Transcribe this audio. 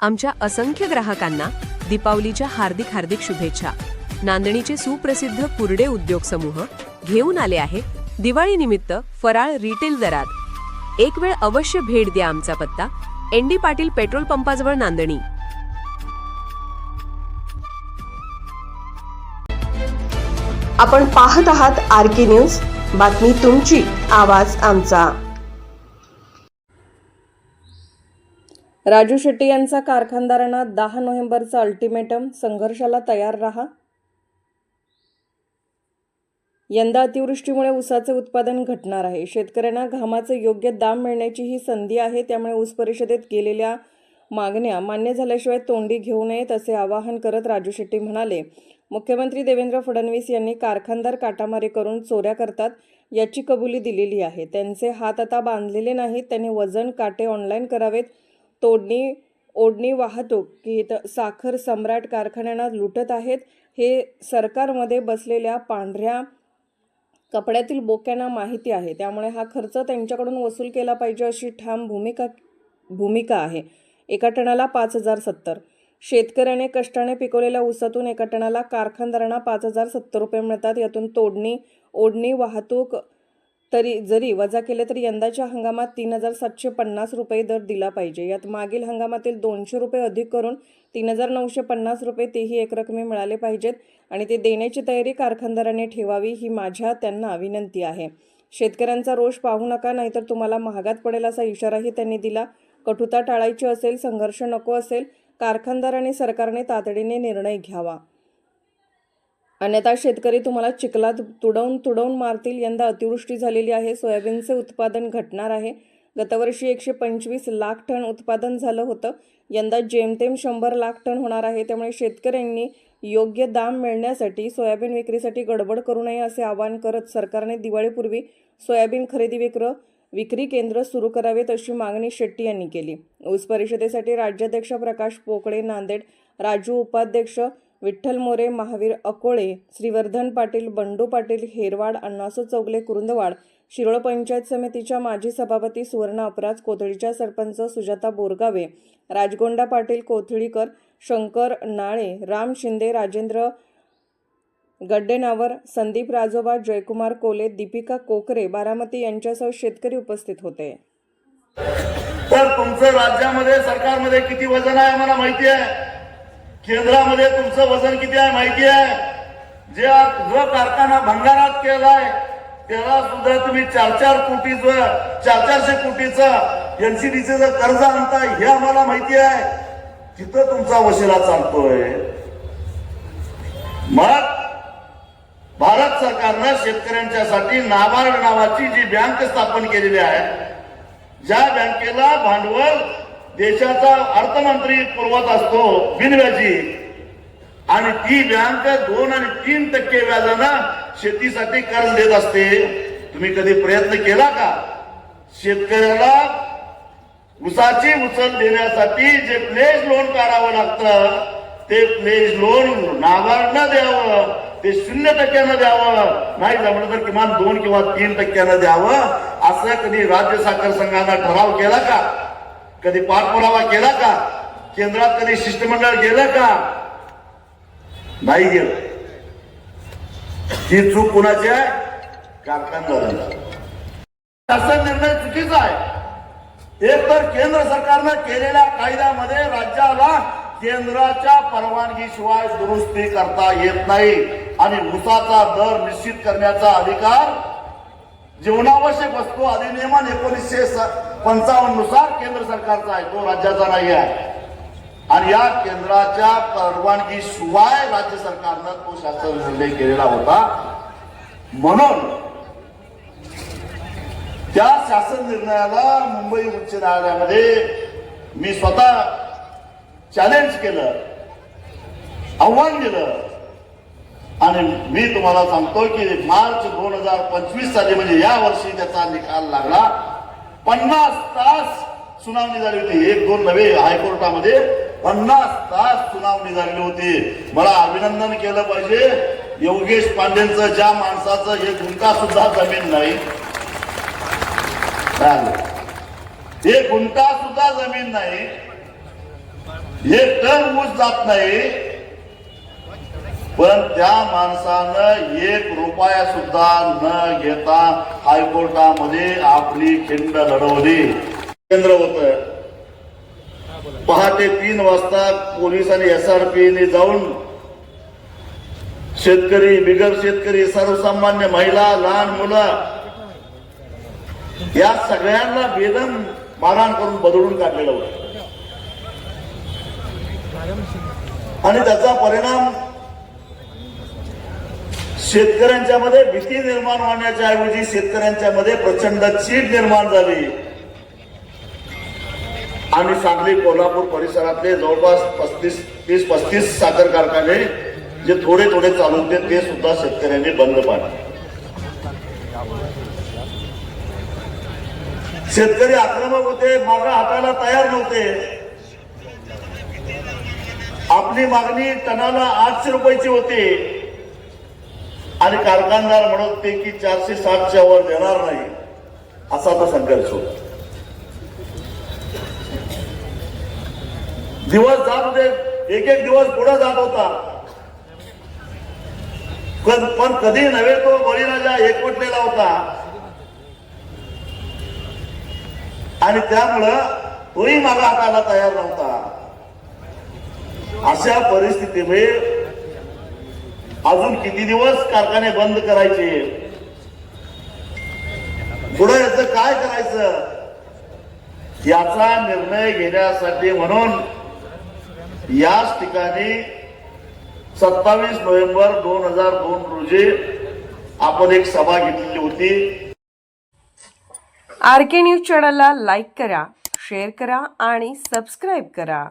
आमच्या असंख्य ग्राहकांना दीपावलीच्या हार्दिक हार्दिक शुभेच्छा. नांदणीचे सुप्रसिद्ध कुरडे उद्योग समूह घेऊन आले आहे दिवाळीनिमित्त फराळ रिटेल दरात. एक वेळ अवश्य भेट द्या आमचा पत्ता एन डी पाटील पेट्रोल पंपाजवळ नांदणी. आपण पाहत आहात आर के न्यूज बातमी तुमची आवाज आमचा. राजू शेट्टी यांचा कारखानदारांना दहा नोव्हेंबरचा अल्टिमेटम संघर्षाला तयार रहा. यंदा अतिवृष्टीमुळे ऊसाचे उत्पादन घटणार आहे. शेतकऱ्यांना घामाचे योग्य दाम मिळण्याची ही संधी आहे त्यामुळे ऊस परिषदेत केलेल्या मागण्या मान्य झाल्याशिवाय तोंडी घेऊ नयेत असे आवाहन करत राजू शेट्टी म्हणाले. मुख्यमंत्री देवेंद्र फडणवीस यांनी कारखानदार काटामारी करून चोऱ्या करतात याची कबुली दिलेली आहे. त्यांचे हात आता बांधलेले नाहीत त्यांनी वजन काटे ऑनलाईन करावेत तोडणी ओढणी वाहतूक साखर सम्राट कारखान्यांना लुटत आहेत हे सरकारमध्ये बसलेल्या पांढऱ्या कपड्यातील बोक्यांना माहिती आहे. त्यामुळे हा खर्च त्यांच्याकडून वसूल केला पाहिजे अशी ठाम भूमिका भूमिका आहे. एका टणाला पाच हजार सत्तर. शेतकऱ्याने कष्टाने पिकवलेल्या ऊसातून एका टणाला कारखानदारांना पाच हजार सत्तर रुपये मिळतात. यातून तोडणी ओढणी वाहतूक तरी जरी वजा केले तरी यंदाच्या हंगामात तीन हजार सातशे पन्नास रुपये दर दिला पाहिजे. यात मागील हंगामातील दोनशे रुपये अधिक करून तीन हजार नऊशे पन्नास रुपये तेही एकरकमी मिळाले पाहिजेत आणि ते देण्याची तयारी कारखानदाराने ठेवावी ही माझ्या त्यांना विनंती आहे. शेतकऱ्यांचा रोष पाहू नका नाहीतर तुम्हाला महागात पडेल असा इशाराही त्यांनी दिला. कठुता टाळायची असेल संघर्ष नको असेल कारखानदार आणि सरकारने तातडीने निर्णय घ्यावा. अन्यथा शेतकरी तुम्हाला चिखलात तुडवून तुडवून मारतील. यंदा अतिवृष्टी झालेली आहे. सोयाबीनचे उत्पादन घटणार आहे. गतवर्षी एकशे पंचवीस लाख टन उत्पादन झालं होतं. यंदा जेमतेम शंभर लाख टन होणार आहे. त्यामुळे शेतकऱ्यांनी योग्य दाम मिळण्यासाठी सोयाबीन विक्रीसाठी गडबड करू नये असे आवाहन करत सरकारने दिवाळीपूर्वी सोयाबीन खरेदी विक्र विक्री केंद्र सुरू करावेत अशी मागणी शेट्टी यांनी केली. ऊस परिषदेसाठी राज्याध्यक्ष प्रकाश पोकळे नांदेड राजू उपाध्यक्ष विठ्ठल मोरे महावीर अकोळे श्रीवर्धन पाटील बंडू पाटील हेरवाड अण्णासू चौगले कुरुंदवाड शिरोळ पंचायत समितीच्या माजी सभापती सुवर्ण अपराज कोथळीच्या सरपंच सुजाता बोरगावे राजगोंडा पाटील कोथळीकर शंकर नाळे राम शिंदे राजेंद्र गड्डेनावर संदीप राजोबा जयकुमार कोले दीपिका कोकरे बारामती यांच्यासह शेतकरी उपस्थित होते. तर तुमचं राज्यामध्ये सरकारमध्ये किती वजन आहे आम्हाला माहिती आहे? केंद्रामध्ये तुमचं वजन किती आहे माहिती आहे? जे आज जो कारखाना भंगारात केलाय त्याला सुद्धा तुम्ही चार चार कोटीचं चार चारशे कोटीचं एनसीडीचे जर कर्ज आणताय हे आम्हाला माहिती आहे. तिथं तुमचा वशिला चालतोय. मग भारत सरकारनं शेतकऱ्यांच्यासाठी नाबार्ड नावाची जी बँक स्थापन केलेली आहे ज्या बँकेला भांडवल देशाचा अर्थमंत्री पुरवत असतो बिनव्याजी आणि ती बँक दोन आणि तीन टक्के व्याजानं शेतीसाठी कर्ज देत असते. तुम्ही कधी प्रयत्न केला का? शेतकऱ्याला उसाची उचल देण्यासाठी जे प्लेज लोन काढावं लागतं ते प्लेज लोन नाबार्डनं द्यावं ते शून्य टक्क्यानं द्यावं. नाही जमलं तर किमान दोन किंवा तीन टक्क्यानं द्यावं. असं कधी राज्य साखर संघानं ठराव केला का? कधी पाठपुरावा केला का? केंद्रात कधी शिष्टमंडळ गेलं का? नाही गेलं. ही चूक कुणाची आहे? कारखानदारांची. शासन निर्णय चुकीचा आहे. एक तर केंद्र सरकारनं केलेल्या कायद्यामध्ये राज्याला केंद्राच्या परवानगीशिवाय दुरुस्ती करता येत नाही आणि उसाचा दर निश्चित करण्याचा अधिकार जीवनावश्यक वस्तू अधिनियमन एकोणीसशे पंचावन्ननुसार केंद्र सरकारचा आहे तो राज्याचा नाही आहे. आणि या केंद्राच्या परवानगीशिवाय राज्य सरकारनं तो शासन निर्णय केलेला होता. म्हणून त्या शासन निर्णयाला मुंबई उच्च न्यायालयामध्ये मी स्वतः चॅलेंज केलं आव्हान दिलं. आणि मी तुम्हाला सांगतो की मार्च दोन हजार पंचवीस साली म्हणजे या वर्षी त्याचा निकाल लागला. पन्नास तास सुनावणी झाली होती. एक दोन नवे हायकोर्टामध्ये पन्नास तास सुनावणी झालेली होती. मला अभिनंदन केलं पाहिजे. योगेश पांडेंचं ज्या माणसाचं हे गुंका सुद्धा जमीन नाही. एक गुंठा सुद्धा जमीन नाही. हे टन ऊस जात नाही. पण त्या माणसानं एक रुपया सुद्धा न घेता हायकोर्टामध्ये आपली खिंड लढवली. केंद्र होत. पहाटे तीन वाजता पोलिसांनी पीने जाऊन शेतकरी बिगर शेतकरी सर्वसामान्य महिला लहान मुलं या सगळ्यांना बेदम मारहाण करून बदलून काढलेलं होतं. आणि त्याचा परिणाम शेतकऱ्यांच्या मध्ये भीती निर्माण होण्याच्या ऐवजी शेतकऱ्यांच्या मध्ये प्रचंड चीड निर्माण झाली. आणि सांगली कोल्हापूर परिसरातले जवळपास पस्तीस तीस पस्तीस साखर कारखाने जे थोडे थोडे चालू होते ते सुद्धा शेतकऱ्यांनी बंद पाडले. शेतकरी आक्रमक होते मागा हाताला तयार नव्हते. आपली मागणी टनाला आठशे रुपयाची होती. आणि कारखानदार म्हणत होते की चारशे साठच्या वर देणार नाही असा तो संघर्ष होता. दिवस जात होते एक एक दिवस पुढे जात होता. पण पण कधी नव्हे तो बळीराजा एकवटलेला होता. आणि त्यामुळं तोही मागा हाताला तयार नव्हता. अशा परिस्थितीमुळे अजून किती दिवस कारखाने बंद करायचे? पुढे याचं काय करायचं? याचा निर्णय घेण्यासाठी म्हणून याच ठिकाणी सत्तावीस नोव्हेंबर दोन हजार दोन रोजी आपण एक सभा घेतलेली होती. आर के न्यूज चॅनलला लाईक करा शेअर करा आणि सबस्क्राईब करा.